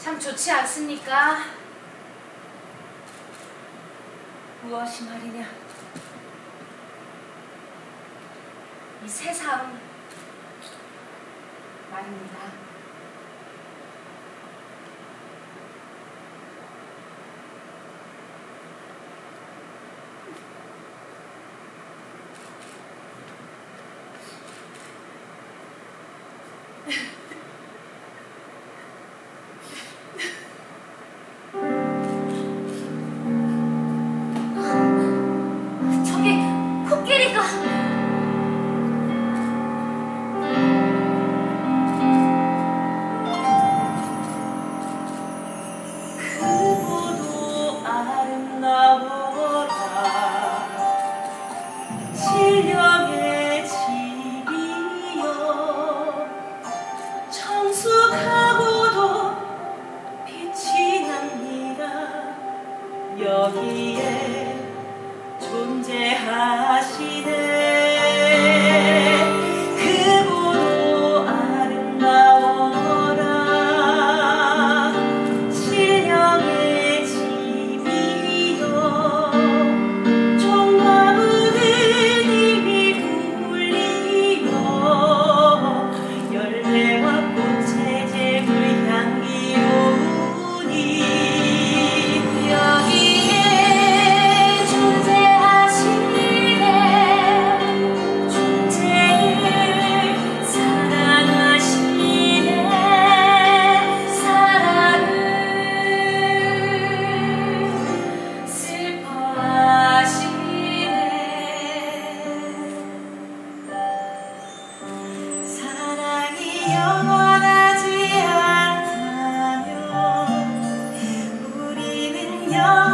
참 좋지 않습니까? 무엇이 말이냐? 이 세상 말입니다. 여기에 존재하시네. 영원하지 않아요. 우리는 영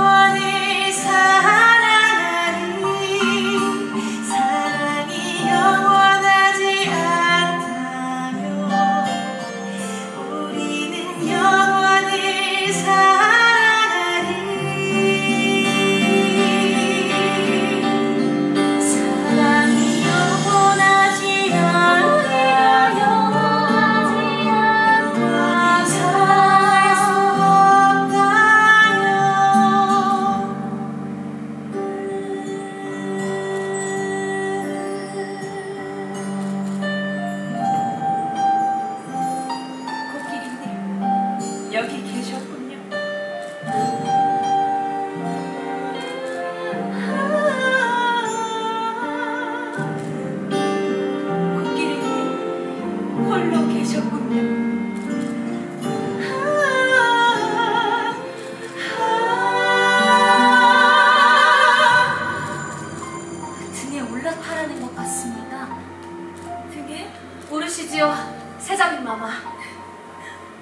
홀로 계셨군요. 올라타라는 것 같습니다. 그게? 오르시지요, 세자민 마마.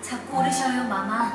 자꾸 오르셔요, 마마.